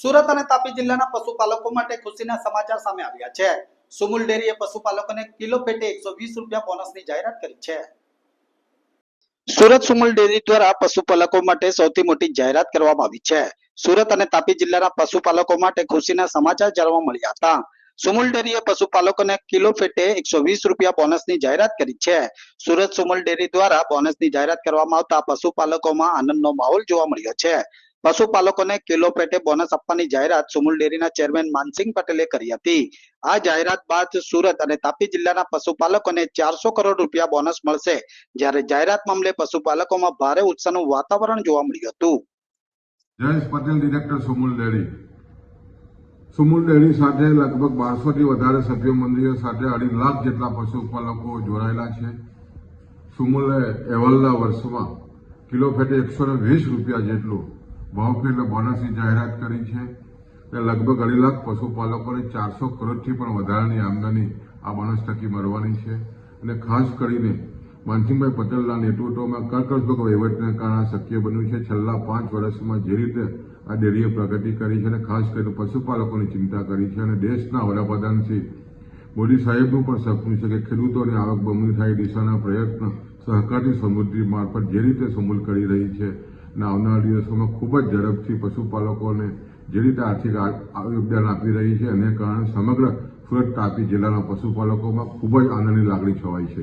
સુરત અને તાપી જિલ્લાના પશુપાલકો માટે ખુશીના સમાચાર સામે આવ્યા છે. સુમુલ ડેરીએ પશુપાલકોને કિલો પેટે એકસો વીસ રૂપિયા બોનસની જાહેરાત કરી છે. સુરત સુમુલ ડેરી દ્વારા પશુપાલકો માટે સૌથી મોટી જાહેરાત કરવામાં આવી છે. સુરત અને તાપી જિલ્લાના પશુપાલકો માટે ખુશીના સમાચાર જાણવા મળ્યા હતા. સુમુલ ડેરીએ પશુપાલકોને કિલો ફેટે એકસો વીસ રૂપિયા બોનસની જાહેરાત કરી છે. સુરત સુમુલ ડેરી દ્વારા બોનસની જાહેરાત કરવામાં આવતા પશુપાલકોમાં આનંદનો માહોલ જોવા મળ્યો છે. પશુપાલકોને કિલો પેટે બોનસ આપવાની જાહેરાત સુમુલ ડેરીના ચેરમેન માનસિંહ પટેલે કરી હતી. આ જાહેરાત બાદ સુરત અને તાપી જિલ્લાના પશુપાલકોને ચારસો કરોડ રૂપિયા બોનસ મળશે, જ્યારે જાહેરાત મામલે પશુપાલકોમાં ભારે ઉત્સાહનું વાતાવરણ જોવા મળ્યું હતું. Jayesh Patel director Sumul dairy. Sumul dairy સાથે લગભગ બારસોથી વધારે સભ્ય મંડળીઓ સાથે અઢી લાખ જેટલા પશુપાલકો જોડાયેલા છે. સુમુલે એવલના વર્ષમાં કિલો ફેટે એકસો વીસ રૂપિયા જેટલું ભાવફેર અને બોનસની જાહેરાત કરી છે તે લગભગ અઢી લાખ પશુપાલકોને ચારસો કરોડથી પણ વધારાની આમદની આ બોનસ થકી મળવાની છે. અને ખાસ કરીને માનસિંહભાઈ પટેલના નેતૃત્વમાં કર્કશભગ વહીવટને કારણે શક્ય બન્યું છે. છેલ્લા પાંચ વર્ષમાં જે રીતે આ ડેરીએ પ્રગતિ કરી છે અને ખાસ કરીને પશુપાલકોની ચિંતા કરી છે અને દેશના વડાપ્રધાન શ્રી મોદી સાહેબનું પણ સપનું છે કે ખેડૂતોની આવક બમણી થાય દિશાના પ્રયત્ન સહકારની સમૃદ્ધિ મારફત જે રીતે સમૂલ કરી રહી છે અને આવનારા દિવસોમાં ખૂબ જ ઝડપથી પશુપાલકોને જે રીતે આર્થિક યોગદાન આપી રહી છે, એને કારણે સમગ્ર સુરત તાપી જિલ્લાના પશુપાલકોમાં ખૂબ જ આનંદની લાગણી છવાઈ છે.